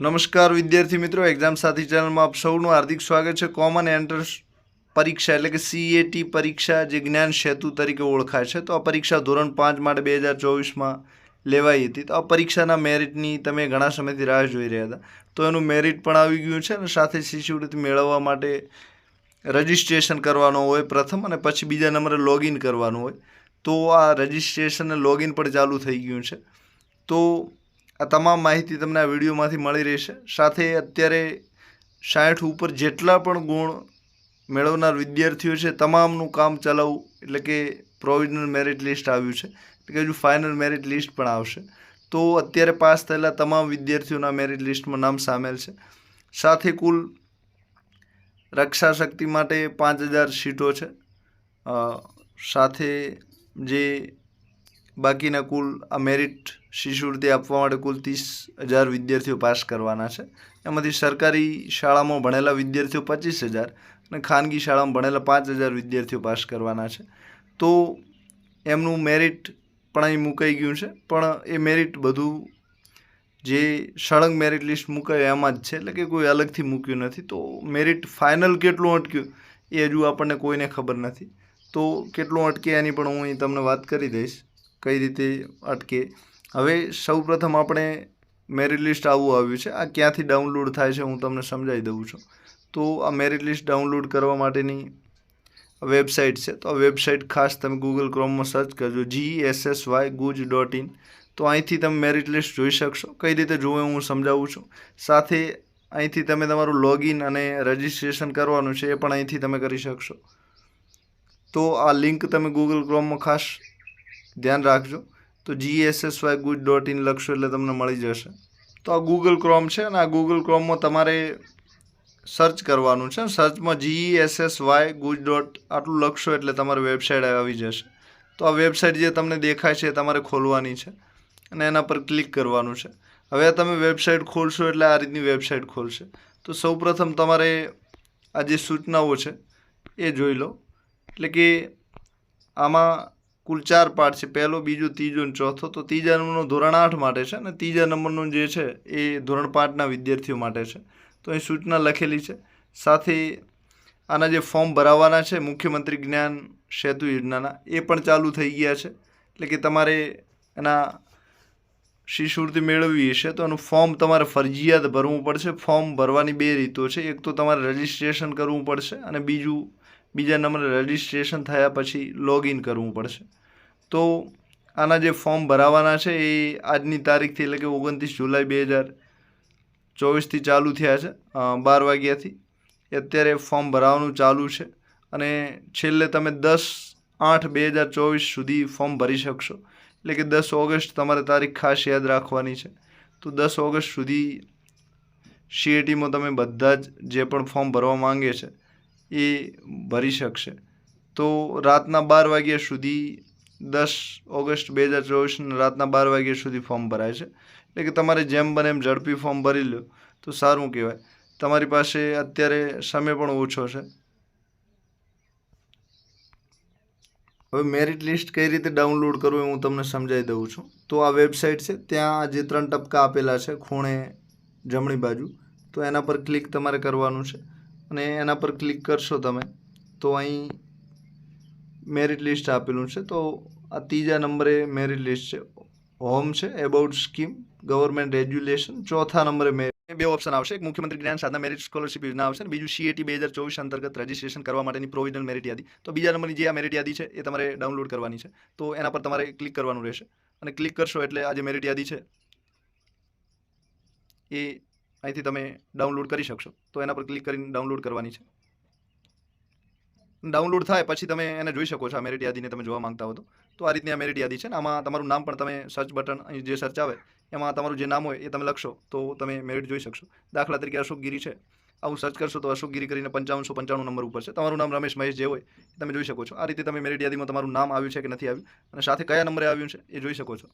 નમસ્કાર વિદ્યાર્થી મિત્રો એક્ઝામ સાથી ચેનલમાં આપ સૌનું હાર્દિક સ્વાગત છે. કોમન એન્ટ્રન્સ પરીક્ષા, એટલે કે સીએટી પરીક્ષા જે જ્ઞાન સેતુ તરીકે ઓળખાય છે. તો આ પરીક્ષા ધોરણ પાંચ માટે બે હજાર ચોવીસમાં લેવાઈ હતી. તો આ પરીક્ષાના મેરિટની તમે ઘણા સમયથી રાહ જોઈ રહ્યા હતા. તો એનું મેરિટ પણ આવી ગયું છે અને સાથે શિષ્યવૃત્તિ મેળવવા માટે રજિસ્ટ્રેશન કરવાનું હોય પ્રથમ અને પછી બીજા નંબરે લોગિન કરવાનું હોય. તો આ રજિસ્ટ્રેશન અને લોગિન પણ ચાલુ થઈ ગયું છે. તો આ તમામ માહિતી તમને આ વિડીયોમાંથી મળી રહેશે. સાથે અત્યારે સાઠ ઉપર જેટલા પણ ગુણ મેળવનાર વિદ્યાર્થીઓ છે, તમામનું કામ ચલાવવું એટલે કે પ્રોવિઝનલ મેરિટ લિસ્ટ આવ્યું છે. એટલે કે હજુ ફાઇનલ મેરિટ લિસ્ટ પણ આવશે. તો અત્યારે પાસ થયેલા તમામ વિદ્યાર્થીઓના મેરિટ લિસ્ટમાં નામ સામેલ છે. સાથે કુલ રક્ષા શક્તિ માટે પાંચ હજાર સીટો છે. સાથે જે બાકીના કુલ, આ મેરિટ શિષ્યવૃત્તિ આપવા માટે કુલ ત્રીસ હજાર વિદ્યાર્થીઓ પાસ કરવાના છે. એમાંથી સરકારી શાળામાં ભણેલા વિદ્યાર્થીઓ પચીસ હજાર અને ખાનગી શાળામાં ભણેલા પાંચ હજાર વિદ્યાર્થીઓ પાસ કરવાના છે. તો એમનું મેરિટ પણ અહીં મુકાઈ ગયું છે. પણ એ મેરિટ બધું જે સળંગ મેરિટ લિસ્ટ મુકાયું એમાં જ છે. એટલે કે કોઈ અલગથી મૂક્યું નથી. તો મેરિટ ફાઇનલ કેટલું અટક્યું? એ હજુ આપણને કોઈને ખબર નથી. તો કેટલું અટકે એની પણ હું અહીં તમને વાત કરી દઈશ. કઈ રીતે અટકે. હવે સૌપ્રથમ આપણે મેરિટ લિસ્ટ આવું આવ્યું છે. આ ક્યાંથી ડાઉનલોડ થાય છે હું તમને સમજાવી દઉં છું. તો આ મેરિટ લિસ્ટ ડાઉનલોડ કરવા માટેની વેબસાઇટ છે. તો આ વેબસાઇટ ખાસ તમે ગૂગલ ક્રોમમાં સર્ચ કરજો. G S S Y guj dot in તો અહીંથી તમે મેરિટ લિસ્ટ જોઈ શકશો. કઈ રીતે જોવે હું સમજાવું છું. સાથે અહીંથી તમે તમારું લોગિન અને રજિસ્ટ્રેશન કરવાનું છે એ પણ અહીંથી તમે કરી શકશો. તો આ લિંક તમે ગૂગલ ક્રોમમાં ખાસ ધ્યાન રાખજો. તો G S S Y guj dot in લખશો એટલે તમને મળી જશે. તો આ ગૂગલ ક્રોમ છે અને આ ગૂગલ ક્રોમમાં તમારે સર્ચ કરવાનું છે. સર્ચમાં G S S Y guj dot આટલું લખશો એટલે તમારી વેબસાઇટ આવી જશે. તો આ વેબસાઇટ જે તમને દેખાય છે એ તમારે ખોલવાની છે અને એના પર ક્લિક કરવાનું છે. હવે તમે વેબસાઇટ ખોલશો એટલે આ રીતની વેબસાઇટ ખોલશે. તો સૌપ્રથમ તમારે આ જે સૂચનાઓ છે એ જોઈ લો. એટલે કે આમાં કુલ ચાર પાઠ છે. પહેલો, બીજો, ત્રીજો અને ચોથો. તો ત્રીજા નંબરનો ધોરણ આઠ માટે છે અને ત્રીજા નંબરનું જે છે એ ધોરણ પાંચના વિદ્યાર્થીઓ માટે છે. તો અહીં સૂચના લખેલી છે. સાથે આના જે ફોર્મ ભરાવાના છે, મુખ્યમંત્રી જ્ઞાન સેતુ યોજનાના, એ પણ ચાલુ થઈ ગયા છે. એટલે કે તમારે એના શિષ્યવૃત્તિ મેળવવી હશે તો એનું ફોર્મ તમારે ફરજિયાત ભરવું પડશે. ફોર્મ ભરવાની બે રીતો છે. એક તો તમારે રજિસ્ટ્રેશન કરવું પડશે અને બીજું, બીજા નંબરે રજિસ્ટ્રેશન થયા પછી લોગિન કરવું પડશે. તો આના જે ફોર્મ ભરાવાના છે એ આજની તારીખથી એટલે કે ઓગણત્રીસ જુલાઈ બે હજાર ચોવીસથી ચાલુ થયા છે બાર વાગ્યાથી. અત્યારે ફોર્મ ભરાવાનું ચાલુ છે અને છેલ્લે તમે દસ આઠ બે હજાર ચોવીસ સુધી ફોર્મ ભરી શકશો. એટલે કે દસ ઓગસ્ટ તમારે તારીખ ખાસ યાદ રાખવાની છે. તો દસ ઓગસ્ટ સુધી સીએટીમાં તમે બધા જ જે પણ ફોર્મ ભરવા માંગે છે એ ભરી શકશે. તો રાતના બાર વાગ્યા સુધી દસ ઓગસ્ટ બે હજાર ચોવીસના રાતના બાર વાગ્યા સુધી ફોર્મ ભરાય છે. એટલે કે તમારે જેમ બને એમ ઝડપી ફોર્મ ભરી લો તો સારું કહેવાય. તમારી પાસે અત્યારે સમય પણ ઓછો છે. હવે મેરિટ લિસ્ટ કઈ રીતે ડાઉનલોડ કરવું એ હું તમને સમજાવી દઉં છું. તો આ વેબસાઇટ છે, ત્યાં જે ત્રણ ટપકા આપેલા છે, ખૂણે, જમણી બાજુ, તો એના પર ક્લિક તમારે કરવાનું છે. અને એના પર ક્લિક કરશો તમે, તો અહીં મેરિટ લિસ્ટ આપેલું છે. તો આ ત્રીજા નંબરે મેરિટ લિસ્ટ છે. હોમ છે એબાઉટ સ્કીમ ગવર્મેન્ટ રેગ્યુલેશન ચોથા નંબરે મેરિટ બે ઓપ્શન આવશે. એક મુખ્યમંત્રી જ્ઞાન સાધના મેરિટ સ્કોલરશિપ યોજના આવશે અને બીજું સીએટી બે હજાર ચોવીસ અંતર્ગત રજિસ્ટ્રેશન કરવા માટેની પ્રોવિઝનલ મેરિટ યાદી. તો બીજા નંબરની જે આ મેરિટ યાદી છે એ તમારે ડાઉનલોડ કરવાની છે. તો એના પર તમારે ક્લિક કરવાનું રહેશે. અને ક્લિક કરશો એટલે આ જે મેરિટ યાદી છે એ અહીંથી તમે ડાઉનલોડ કરી શકશો. તો એના પર ક્લિક કરીને ડાઉનલોડ કરવાની છે. ડાઉનલોડ થાય પછી તમે એને જોઈ શકો છો આ મેરિટ યાદીને તમે જોવા માંગતા હો તો. તો આ રીતની આ મેરિટ યાદી છે ને આમાં તમારું નામ પણ તમે સર્ચ બટન જે સર્ચ આવે, એમાં તમારું જે નામ હોય એ તમે લખશો તો તમે મેરિટ જોઈ શકશો. દાખલા તરીકે અશોકગીરી છે. આવું સર્ચ કરશો તો અશોકગીરી કરીને પંચાવનસો પંચાણું નંબર ઉપર છે. તમારું નામ રમેશ મહેશ જે હોય તમે જોઈ શકો છો. આ રીતે તમે મેરિટ યાદીમાં તમારું નામ આવ્યું છે કે નથી આવ્યું અને સાથે કયા નંબરે આવ્યું છે એ જોઈ શકો છો.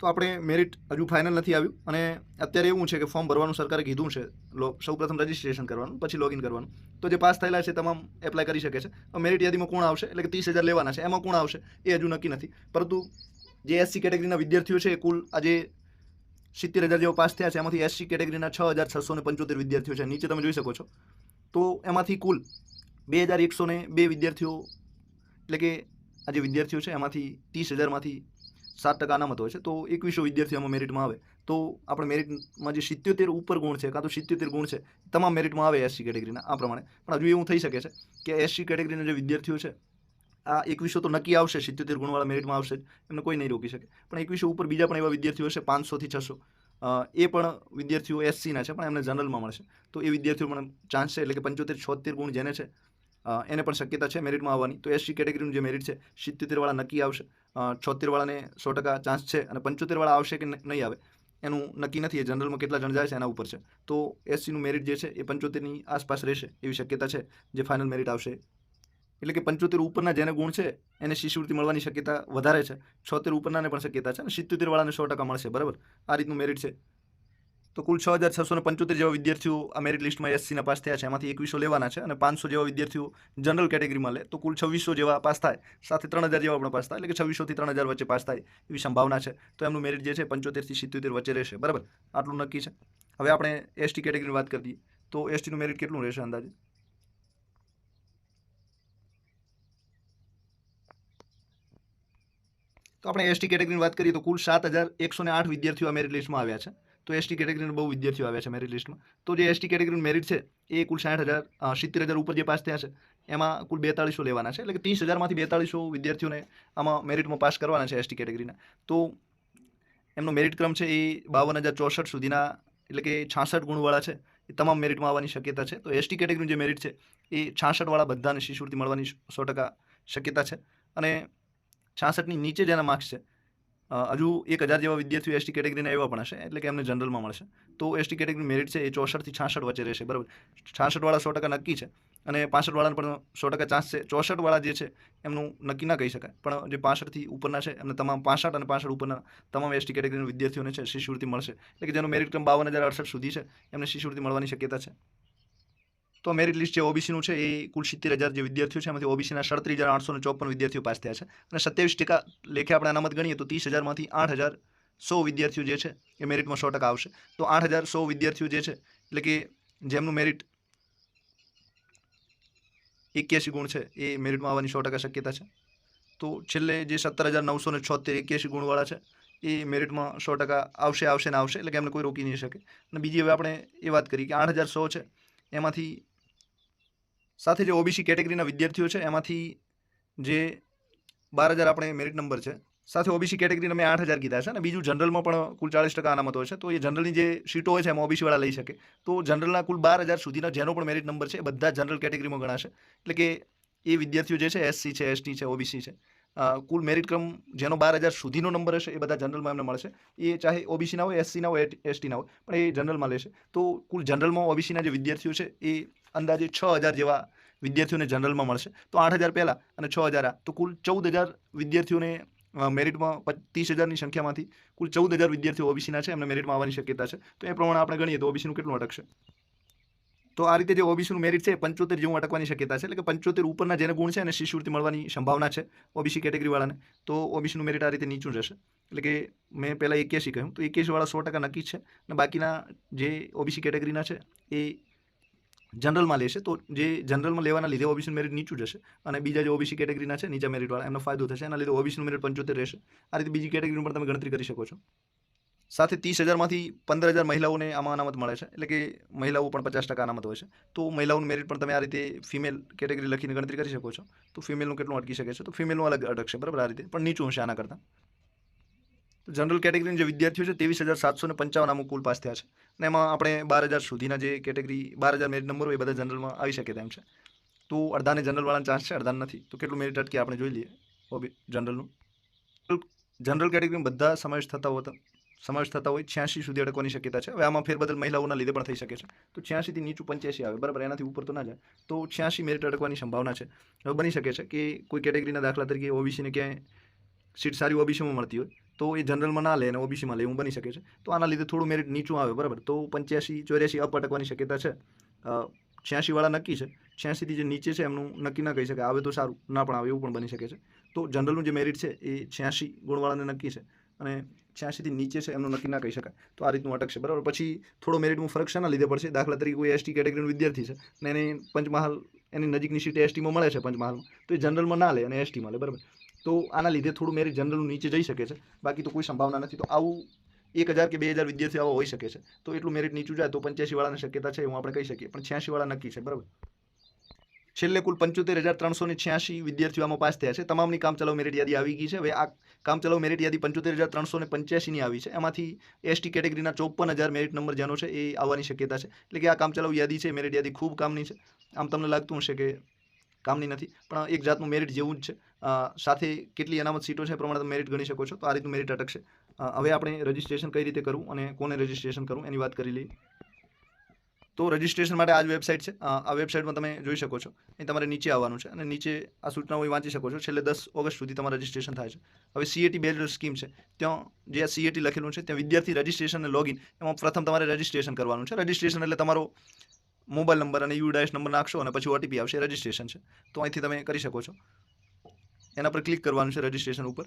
તો આપણે મેરિટ હજુ ફાઇનલ નથી આવ્યું અને અત્યારે એવું છે કે ફોર્મ ભરવાનું સરકારે કીધું છે. લો, સૌપ્રથમ રજિસ્ટ્રેશન કરવાનું, પછી લોગિન કરવાનું. તો જે પાસ થયેલા છે તમામ એપ્લાય કરી શકે છે. મેરિટ યાદીમાં કોણ આવશે? એટલે કે ત્રીસ હજાર લેવાના છે. એમાં કોણ આવશે? એ હજુ નક્કી નથી. પરંતુ જે એસસી કેટેગરીના વિદ્યાર્થીઓ છે એ કુલ આજે સિત્તેર હજાર જેવો પાસ થયા છે. એમાંથી એસસી કેટેગરીના છ હજાર છસો ને પંચોતેર વિદ્યાર્થીઓ છે. નીચે તમે જોઈ શકો છો. તો એમાંથી કુલ બે હજાર એકસો ને બે વિદ્યાર્થીઓ, એટલે કે આ જે વિદ્યાર્થીઓ છે, એમાંથી ત્રીસ હજારમાંથી સાત ટકા અનામત હોય છે, તો એકવીસો વિદ્યાર્થીઓ આમાં મેરિટમાં આવે. તો આપણે મેરિટમાં જે સિત્યોતેર ઉપર ગુણ છે, કાં તો સિત્યોતેર ગુણ છે, તમામ મેરિટમાં આવે એસસી કેટેગરીના આ પ્રમાણે. પણ હજુ એવું થઈ શકે છે કે એસસી કેટેગરીના જે વિદ્યાર્થીઓ છે, આ એકવીસો તો નક્કી આવશે, સિત્યોતેર ગુણવાળા મેરિટમાં આવશે એમને કોઈ નહીં રોકી શકે. પણ એકવીસો ઉપર બીજા પણ એવા વિદ્યાર્થીઓ હશે પાંચસોથી છસો. એ પણ વિદ્યાર્થીઓ એસસીના છે, પણ એમને જનરલમાં મળશે. તો એ વિદ્યાર્થીઓ પણ ચાન્સ છે, એટલે કે પંચોતેર, છોતેર ગુણ જેને છે એને પણ શક્યતા છે મેરિટમાં આવવાની. તો એસસી કેટેગરીનું જે મેરિટ છે સિત્યોતેરવાળા નક્કી આવશે. છોતેરવાળાને સો ટકા ચાન્સ છે અને પંચોતેરવાળા આવશે કે નહીં આવે, એનું નક્કી નથી. એ જનરલમાં કેટલા જણ જાય છે એના ઉપર છે. તો એસસીનું મેરિટ જે છે એ પંચોતેરની આસપાસ રહેશે એવી શક્યતા છે જે ફાઇનલ મેરિટ આવશે. એટલે કે પંચોતેર ઉપરના જેને ગુણ છે એને શિષ્યવૃત્તિ મળવાની શક્યતા વધારે છે. છોતેર ઉપરનાને પણ શક્યતા છે અને સિત્તોતેર વાળાને સો ટકા મળશે. બરાબર? આ રીતનું મેરિટ છે. તો કુલ છ હજાર છસો પંચોતેર જેવા વિદ્યાર્થીઓ આ મેરિટ લિસ્ટમાં એસસીના પાસ થયા છે. એમાંથી એકવીસો લેવાના છે અને પાંચસો જેવા વિદ્યાર્થીઓ જનરલ કેટેગરીમાં લે. તો કુલ છવ્વીસો જેવા પાસ થાય. સાથે ત્રણ હજાર જેવા પણ પાસ થાય. એટલે કે છવ્વીસોથી ત્રણ હજાર વચ્ચે પાસ થાય એવી સંભાવના છે. તો એમનું મેરિટ જે છે પંચોતેરથી સિત્યોતેર વચ્ચે રહેશે. બરાબર? આટલું નક્કી છે. હવે આપણે એસટી કેટેગરીની વાત કરી દઈએ. તો એસટીનું મેરિટ કેટલું રહેશે અંદાજે? તો આપણે એસટી કેટેગરીની વાત કરીએ તો કુલ સાત હજાર એકસો આઠ વિદ્યાર્થીઓ આ મેરિટ લિસ્ટમાં આવ્યા છે. તો એસટી કેટેગરીના બહુ વિદ્યાર્થીઓ આવ્યા છે મેરિટ લિસ્ટમાં તો જે એસટી કેટેગરીનું મેરિટ છે, એ કુલ સાઠ હજાર સિત્તેર હજાર ઉપર જે પાસ થયા છે, એમાં કુલ બેતાળીસો લેવાના છે. એટલે કે ત્રીસ હજારમાંથી બેતાળીસો વિદ્યાર્થીઓને આમાં મેરિટમાં પાસ કરવાના છે એસટી કેટેગરીના તો એમનો મેરિટ ક્રમ છે એ બાવન હજાર ચોસઠ સુધીના, એટલે કે છાસઠ ગુણવાળા છે, એ તમામ મેરિટમાં આવવાની શક્યતા છે. તો એસટી કેટેગરીનું જે મેરિટ છે, એ છાસઠવાળા બધાને શિષ્યવૃત્તિ મળવાની સો ટકા શક્યતા છે. અને છાસઠની નીચે જેના માર્ક્સ છે હજુ એક હજાર જેવા વિદ્યાર્થીઓ એસટી કેટેગરીના એવા પણ હશે, એટલે કે એમને જનરલમાં મળશે. તો એસટી કેટેગરી મેરિટ છે એ ચોસઠથી છાસઠ વચ્ચે રહેશે, બરાબર. છાસઠવાળા સો ટકા નક્કી છે અને પાસઠવાળાને પણ સો ટકા ચાન્સ છે. ચોસઠવાળા જે છે, એમનું નક્કી ના કહી શકાય, પણ જે પાસઠથી ઉપરના છે, એમને તમામ પાસઠ અને પાસઠ ઉપરના તમામ એસટી કેટેગરીના વિદ્યાર્થીઓને છે, શિષ્યવૃત્તિ મળશે. એટલે કે જેનો મેરિટ ક્રમ બાવન હજાર અડસઠ સુધી છે, એમને શિષ્યવૃત્તિ મળવાની શક્યતા છે. તો મેરિટ લિસ્ટ જે ઓબીસીનું છે, એ કુલ સિત્તેર હજાર જે વિદ્યાર્થીઓ છે, એમાંથી ઓબીસીના સડત્રીસ હજાર આઠસો ચોપન વિદ્યાર્થીઓ પાસ થયા છે. અને સત્યાવીસ ટકા લેખે આપણે અનામત ગણીએ તો ત્રીસ હજારમાંથી આઠ હજાર સો વિદ્યાર્થીઓ જે છે, એ મેરિટમાં સો ટકા આવશે. તો આઠ હજાર સો વિદ્યાર્થીઓ જે છે, એટલે કે જેમનું મેરિટ એક્યાસી ગુણ છે, એ મેરિટમાં આવવાની સો ટકા શક્યતા છે. તો છેલ્લે જે સત્તર હજાર નવસો ને છોતેર એક્યાસી ગુણવાળા છે, એ મેરિટમાં સો ટકા આવશે આવશે ને આવશે, એટલે કે એમને કોઈ રોકી નહીં શકે. અને બીજી હવે આપણે એ વાત કરી કે આઠ હજાર સો છે એમાંથી સાથે જે ઓબીસી કેટેગરીના વિદ્યાર્થીઓ છે, એમાંથી જે બાર હજાર આપણે મેરિટ નંબર છે, સાથે ઓબીસી કેટેગરીના મેં આઠ હજાર કીધા છે અને બીજું જનરલમાં પણ કુલ ચાલીસ ટકા અનામત છે. તો એ જનરલની જે સીટો હોય છે, એમાં ઓબીસીવાળા લઈ શકે. તો જનરલના કુલ બાર હજાર સુધીના જેનો પણ મેરિટ નંબર છે બધા જનરલ કેટેગરીમાં ગણાશે. એટલે કે એ વિદ્યાર્થીઓ જે છે એસસી છે એસટી છે ઓબીસી છે. કુલ મેરિટ ક્રમ જેનો બાર હજાર સુધીનો નંબર હશે, એ બધા જનરલમાં એમને મળશે. એ ચાહે ઓબીસીના હોય એસસીના હોય એસટીના હોય, પણ એ જનરલમાં લેશે. તો કુલ જનરલમાં ઓબીસીના જે વિદ્યાર્થીઓ છે, એ અંદાજે છ હજાર જેવા વિદ્યાર્થીઓને જનરલમાં મળશે. તો આઠ હજાર પહેલાં અને છ હજાર આ. તો કુલ ચૌદ હજાર વિદ્યાર્થીઓને મેરિટમાં ત્રીસ હજારની સંખ્યામાંથી કુલ ચૌદ હજાર વિદ્યાર્થીઓ ઓબીસીના છે, એમને મેરિટમાં આવવાની શક્યતા છે. તો એ પ્રમાણે આપણે ગણીએ તો ઓબીસીનું કેટલું અટકશે? તો આ રીતે જે ઓબીસીનું મેરિટ છે પંચોતેર જેવું અટકવાની શક્યતા છે. એટલે કે પંચોતેર ઉપરના જેને ગુણ છે અને શિષ્યવૃત્તિ મળવાની સંભાવના છે ઓબીસી કેટેગરીવાળાને તો ઓબીસીનું મેરિટ આ રીતે નીચું રહેશે એટલે કે મેં પહેલાં એક્યાસી કહ્યું. તો એક્યાસીવાળા સો ટકા નક્કી છે. અને બાકીના જે ઓબીસી કેટેગરીના છે એ જનરલમાં લેશે. તો જે જનરલમાં લેવાના લીધે ઓબીસી મેરિટ નીચું જશે. અને બીજા જે ઓબીસી કેટેગરીના છે નીચા મેરિટવાળા એમનો ફાયદો થશે. એના લીધે ઓબીસીનું મેરિટ પંચોતેર રહેશે. આ રીતે બીજી કેટેગરીનું પણ તમે ગણતરી કરી શકો છો. સાથે ત્રીસ હજારમાંથી પંદર હજાર મહિલાઓને આમાં અનામત મળે છે. એટલે કે મહિલાઓ પણ પચાસ ટકા અનામત હોય છે. તો મહિલાઓનું મેરિટ પણ તમે આ રીતે ફિમેલ કેટેગરી લખીને ગણતરી કરી શકો છો. તો ફિમેલનું કેટલું અટકી શકે છે? તો ફિમેલનું અલગ અટકશે, બરાબર? આ રીતે. પણ નીચું હશે આના કરતાં. જનરલ કેટેગરીના જે વિદ્યાર્થીઓ છે, ત્રેવીસ હજાર સાતસો ને પંચાવન અમુક કુલ પાસ થયા છે. અને એમાં આપણે બાર હજાર સુધીના જે કેટેગરી બાર હજાર મેરિટ નંબર હોય એ બધા જનરલમાં આવી શકે તેમ છે. તો અડધાને જનરલવાળાનો ચાન્સ છે, અડધાને નથી. તો કેટલું મેરિટ અટકે આપણે જોઈ લઈએ. જનરલનું જનરલ કેટેગરીમાં બધા સમાવેશ થતા હોતા. સમાવેશ થતા હોય છ્યાસી સુધી અટકવાની શક્યતા છે. હવે આમાં ફેરબદલ મહિલાઓના લીધે પણ થઈ શકે છે. તો છ્યાસીથી નીચું પંચ્યાસી આવે, બરાબર? એનાથી ઉપર તો ના જાય. તો છ્યાસી મેરિટ અટકવાની સંભાવના છે. હવે બની શકે છે કે કોઈ કેટેગરીના દાખલા તરીકે ઓબીસીને ક્યાંય સીટ સારી ઓબીસીમાં મળતી હોય, તો એ જનરલમાં ના લે અને ઓબીસીમાં લે, એવું બની શકે છે. તો આના લીધે થોડું મેરિટ નીચું આવે, બરાબર? તો પંચ્યાસી ચોર્યાસી અપ અટકવાની શક્યતા છે. છ્યાસીવાળા નક્કી છે. છ્યાસીથી જે નીચે છે એમનું નક્કી ના કહી શકાય. આવે તો સારું, ના પણ આવે, એવું પણ બની શકે છે. તો જનરલનું જે મેરિટ છે, એ છ્યાસી ગુણવાળાને નક્કી છે. અને છ્યાસીથી નીચે છે, એમનું નક્કી ના કહી શકાય. તો આ રીતનું અટકશે, બરાબર? પછી થોડો મેરિટમાં ફરક શાના લીધે પડશે. દાખલા તરીકે કોઈ એસટી કેટેગરીનો વિદ્યાર્થી છે ને એને પંચમહાલ, એની નજીકની સીટ એસટીમાં મળે છે પંચમહાલમાં. તો એ જનરલમાં ના લે અને એસટીમાં લે, બરાબર? તો આના લીધે થોડું મેરિટ જનરલનું નીચે જઈ શકે છે. બાકી તો કોઈ સંભાવના નથી. તો આવું એક હજાર કે બે હજાર વિદ્યાર્થીઓ આવા હોઈ શકે છે. તો એટલું મેરિટ નીચું જાય તો પંચ્યાસી વાળાની શક્યતા છે એવું આપણે કહી શકીએ. પણ છ્યાસી વાળા નક્કી છે, બરાબર? છેલ્લે કુલ પંચોતેર હજાર ત્રણસો ને છ્યાસી વિદ્યાર્થીઓ પાસ થયા છે. તમામની કામચલાઉ મેરિટ યાદી આવી ગઈ છે. હવે આ કામચલાઉ મેરિટ યાદી પંચોતેર હજાર ત્રણસો ને પંચ્યાસીની આવી છે. એમાંથી એસટી કેટેગરીના ચોપન હજાર મેરિટ નંબર જેનો છે એ આવવાની શક્યતા છે. એટલે કે આ કામચલાઉ યાદી છે, મેરિટ યાદી ખૂબ કામની છે. આમ તમને લાગતું હશે કે કામની નથી, પણ એક જાતનું મેરિટ જેવું જ છે. સાથે કેટલી અનામત સીટો છે પ્રમાણે તમે મેરિટ ગણી શકો છો. તો આ રીતનું મેરિટ અટકશે. હવે આપણે રજિસ્ટ્રેશન કઈ રીતે કરવું અને કોને રજિસ્ટ્રેશન કરવું એની વાત કરી લઈએ. તો રજિસ્ટ્રેશન માટે આ જ વેબસાઇટ છે. આ વેબસાઇટમાં તમે જોઈ શકો છો. અહીં તમારે નીચે આવવાનું છે અને નીચે આ સૂચનાઓ વાંચી શકો છો. છેલ્લે દસ ઓગસ્ટ સુધી તમારું રજિસ્ટ્રેશન થાય છે. હવે સીએટી બેઝડ સ્કીમ છે. ત્યાં જે આ સીએટી લખેલું છે, ત્યાં વિદ્યાર્થી રજિસ્ટ્રેશન અને લોગિન એમાં પ્રથમ તમારે રજિસ્ટ્રેશન કરવાનું છે. રજિસ્ટ્રેશન એટલે તમારો મોબાઈલ નંબર અને યુડાઈસ નંબર નાખશો અને પછી ઓટીપી આવશે રજિસ્ટ્રેશન છે. તો અહીંથી તમે કરી શકો છો. એના પર ક્લિક કરવાનું છે રજિસ્ટ્રેશન ઉપર.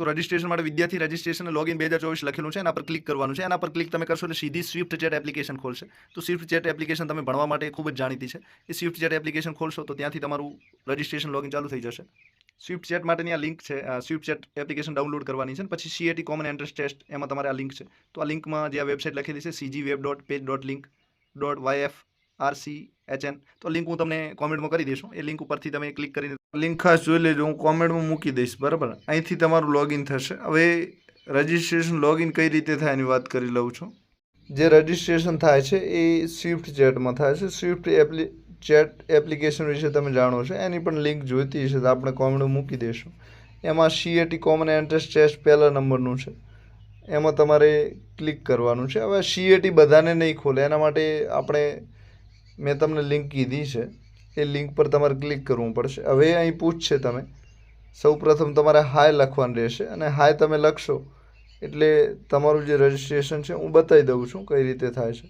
તો રજિસ્ટ્રેશન માટે વિદ્યાર્થી રજિસ્ટ્રેશન લોગિન બે હજાર ચોવીસ લખેલું છે, એના પર ક્લિક કરવાનું છે. એના પર ક્લિક તમે કરશો એટલે સીધી સ્વિફ્ટ ચેટ એપ્લિકેશન ખોલશે. તો સ્વિફ્ટ ચેટ એપ્લિકેશન તમે ભણવા માટે ખૂબ જ જાણીતી છે. એ સ્વિફ્ટ ચેટ એપ્લિકેશન ખોલશો તો ત્યાંથી તમારું રજિસ્ટ્રેશન લોગિન ચાલુ થઈ જશે. સ્વિફ્ટ ચેટ માટેની આ લિંક છે સ્વિફ્ટ ચેટ એપ્લિકેશન ડાઉનલોડ કરવાની છે પછી સીએટી કોમન એન્ટ્રન્સ ટેસ્ટ એમાં તમારે આ લિંક છે. તો આ લિંકમાં જે આ વેબસાઇટ લખેલી છે CG web dot page dot link dot YF RC HN તો લિંક હું તમને કોમેન્ટમાં કરી દઈશું એ લિંક ઉપરથી તમે ક્લિક કરીને લિંક ખાસ જોઈ લેજો. હું કોમેન્ટમાં મૂકી દઈશ. બરાબર? અહીંથી તમારું લોગિન થશે. હવે રજિસ્ટ્રેશન લોગિન કઈ રીતે થાય એની વાત કરી લઉં છું. જે રજિસ્ટ્રેશન થાય છે એ સ્વિફ્ટ ચેટમાં થાય છે. સ્વિફ્ટ એપ્લિ ચેટ એપ્લિકેશન વિશે તમે જાણો છો. એની પણ લિંક જોઈતી હશે તો આપણે કોમેન્ટમાં મૂકી દઈશું. એમાં સીએટી કોમન એન્ટ્રન્સ ટેસ્ટ પહેલા નંબરનું છે. એમાં તમારે ક્લિક કરવાનું છે. હવે સીએટી બધાને નહીં ખોલે. એના માટે આપણે મેં તમને લિંક કીધી છે. એ લિંક પર તમારે ક્લિક કરવું પડશે. હવે અહીં પૂછશે તમે. સૌ પ્રથમ તમારે હાય લખવાનું રહેશે અને હાય તમે લખશો એટલે તમારું જે રજિસ્ટ્રેશન છે હું બતાવી દઉં છું કઈ રીતે થાય છે.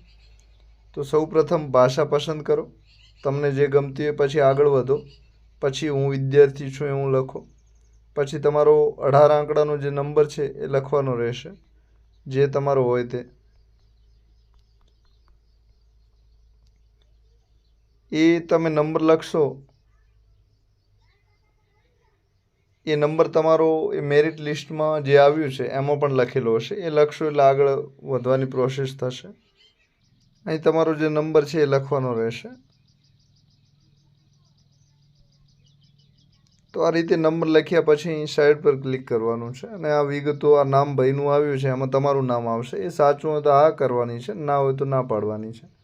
તો સૌ પ્રથમ ભાષા પસંદ કરો. તમને જે ગમતી હોય પછી આગળ વધો. પછી હું વિદ્યાર્થી છું એવું લખો. પછી તમારો અઢાર આંકડાનો જે નંબર છે એ લખવાનો રહેશે. જે તમારો હોય તે. એ તમે નંબર લખશો. એ નંબર તમારો એ મેરિટ લિસ્ટમાં જે આવ્યું છે, એમાં પણ લખેલો હશે. એ લખશો એટલે આગળ વધવાની પ્રોસેસ થશે. અહીં તમારો જે નંબર છે એ લખવાનો રહેશે. તો આ રીતે નંબર લખ્યા પછી અહીં સાઈડ પર ક્લિક કરવાનું છે અને આ વિગતો, આ નામ ભાઈનું આવ્યું છે, એમાં તમારું નામ આવશે. એ સાચું હોય તો આ કરવાની છે, ના હોય તો ના પાડવાની છે.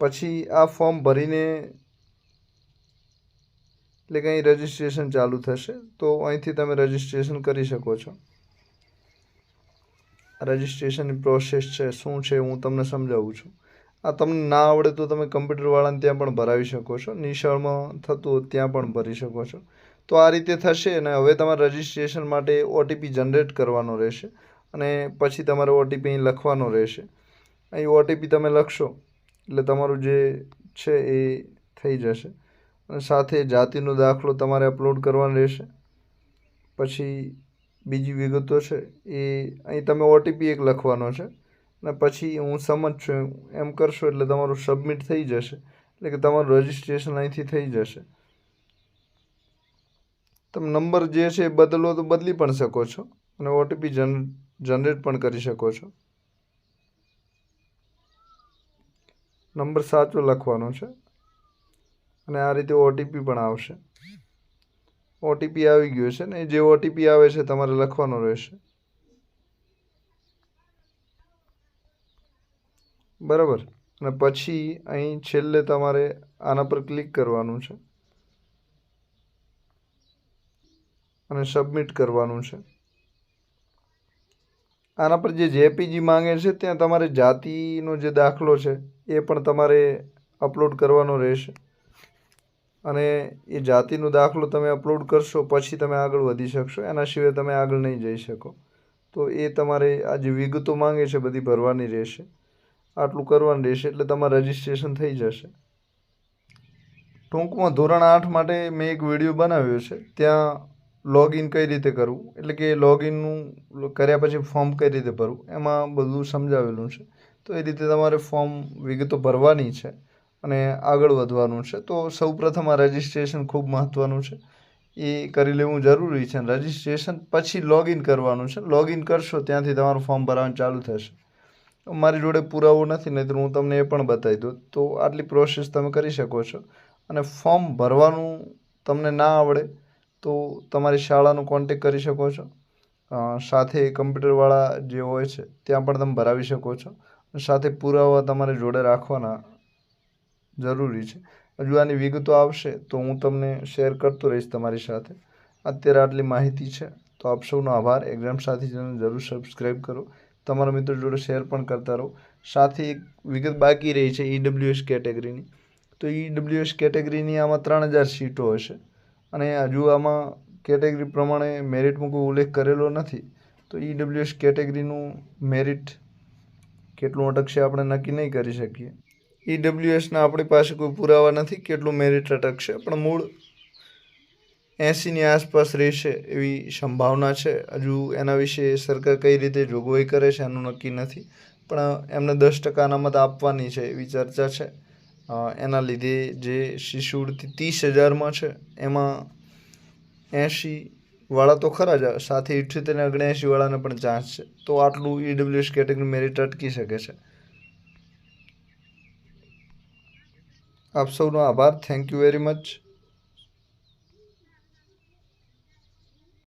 પછી આ ફોર્મ ભરીને એટલે કે અહીં રજિસ્ટ્રેશન ચાલુ થશે, તો અહીંથી તમે રજિસ્ટ્રેશન કરી શકો છો. રજિસ્ટ્રેશનની પ્રોસેસ છે, શું છે હું તમને સમજાવું છું. આ તમને ના આવડે તો તમે કમ્પ્યુટરવાળાને ત્યાં પણ ભરાવી શકો છો, નિશાળમાં થતું ત્યાં પણ ભરી શકો છો. તો આ રીતે થશે અને હવે તમારે રજિસ્ટ્રેશન માટે ઓટીપી જનરેટ કરવાનો રહેશે અને પછી તમારે ઓટીપી અહીં લખવાનો રહેશે. અહીં ઓટીપી તમે લખશો. એટલે તમારું જે છે એ થઈ જશે. અને સાથે જાતિનો દાખલો તમારે અપલોડ કરવાનો રહેશે. પછી બીજી વિગતો છે એ અહીં તમે ઓટીપી એક લખવાનો છે. અને પછી હું સમજ છું એમ કરશો એટલે તમારું સબમિટ થઈ જશે. એટલે કે તમારું રજિસ્ટ્રેશન અહીંથી થઈ જશે. તમે નંબર જે છે એ બદલો તો બદલી પણ શકો છો. અને ઓટીપી જન જનરેટ પણ કરી શકો છો. નંબર સાચો લખવાનો છે. અને આ રીતે ઓટીપી પણ આવશે. ઓટીપી આવી ગયો છે ને જે ઓટીપી આવે છે તમારે લખવાનો રહેશે. બરાબર? અને પછી અહીં છેલ્લે તમારે આના પર ક્લિક કરવાનું છે. અને સબમિટ કરવાનું છે. આના પર જે જેપીજી માંગે છે, ત્યાં તમારે જાતિનો જે દાખલો છે એ પણ તમારે અપલોડ કરવાનો રહેશે. અને એ જાતિનો દાખલો તમે અપલોડ કરશો, પછી તમે આગળ વધી શકશો. એના સિવાય તમે આગળ નહીં જઈ શકો. તો એ તમારે આ જે વિગતો માંગે છે બધી ભરવાની રહેશે. આટલું કરવાનું રહેશે એટલે તમારે રજિસ્ટ્રેશન થઈ જશે. ટૂંકમાં ધોરણ આઠ માટે મેં એક વીડિયો બનાવ્યો છે. ત્યાં લોગિન કઈ રીતે કરવું? એટલે કે લોગિનનું કર્યા પછી ફોર્મ કઈ રીતે ભરવું? એમાં બધું સમજાવેલું છે. તો એ રીતે તમારે ફોર્મ વિગતો ભરવાની છે અને આગળ વધવાનું છે. તો સૌપ્રથમ આ રજિસ્ટ્રેશન ખૂબ મહત્ત્વનું છે. એ કરી લેવું જરૂરી છે રજિસ્ટ્રેશન પછી લોગિન કરવાનું છે. લોગિન કરશો ત્યાંથી તમારું ફોર્મ ભરવાનું ચાલુ થશે. મારી જોડે પુરાવો નથી નહીં હું તમને એ પણ બતાવી દઉં. તો આટલી પ્રોસેસ તમે કરી શકો છો અને ફોર્મ ભરવાનું તમને ના આવડે તો તમારી શાળાનો કોન્ટેક કરી શકો છો. સાથે કમ્પ્યુટરવાળા જે હોય છે, ત્યાં પણ તમે ભરાવી શકો છો. સાથે પુરાવા તમારે જોડે રાખવાના જરૂરી છે. હજુ આની વિગતો આવશે તો હું તમને શેર કરતો રહીશ તમારી સાથે. અત્યારે આટલી માહિતી છે, તો આપ સૌનો આભાર. એક્ઝામ સાથી ચેનલ જરૂર સબસ્ક્રાઈબ કરો. તમારા મિત્રો જોડે શેર પણ કરતા રહો. સાથે એક વિગત બાકી રહી છે ઈડબ્લ્યુએસ કેટેગરીની તો ઈડબ્લ્યુએસ કેટેગરીની આમાં ત્રણ હજાર સીટો હશે. અને હજુ આમાં કેટેગરી પ્રમાણે મેરિટમાં કોઈ ઉલ્લેખ કરેલો નથી. તો ઈડબ્લ્યુએસ કેટેગરીનું મેરિટ કેટલું અટકશે આપણે નક્કી નહીં કરી શકીએ. ઈડબ્લ્યુએસના આપણી પાસે કોઈ પુરાવા નથી કેટલું મેરિટ અટકશે, પણ મૂળ એંસીની આસપાસ રહેશે એવી સંભાવના છે. હજુ એના વિશે સરકાર કઈ રીતે જોગવાઈ કરે છે એનું નક્કી નથી, પણ એમને દસ ટકા અનામત આપવાની છે એવી ચર્ચા છે. એના લીધે જે શિશુવૃત્તિ ત્રીસ હજારમાં છે, એમાં એંશી વાળા તો ખરા જ, સાથે ઇઠ્યોતેર અને અગણ્યાસી વાળાને પણ ચાન્સ છે. તો આટલું ઈડબ્લ્યુએસ કેટેગરી મેરિટ અટકી શકે છે. આપ સૌનો આભાર. Thank you very much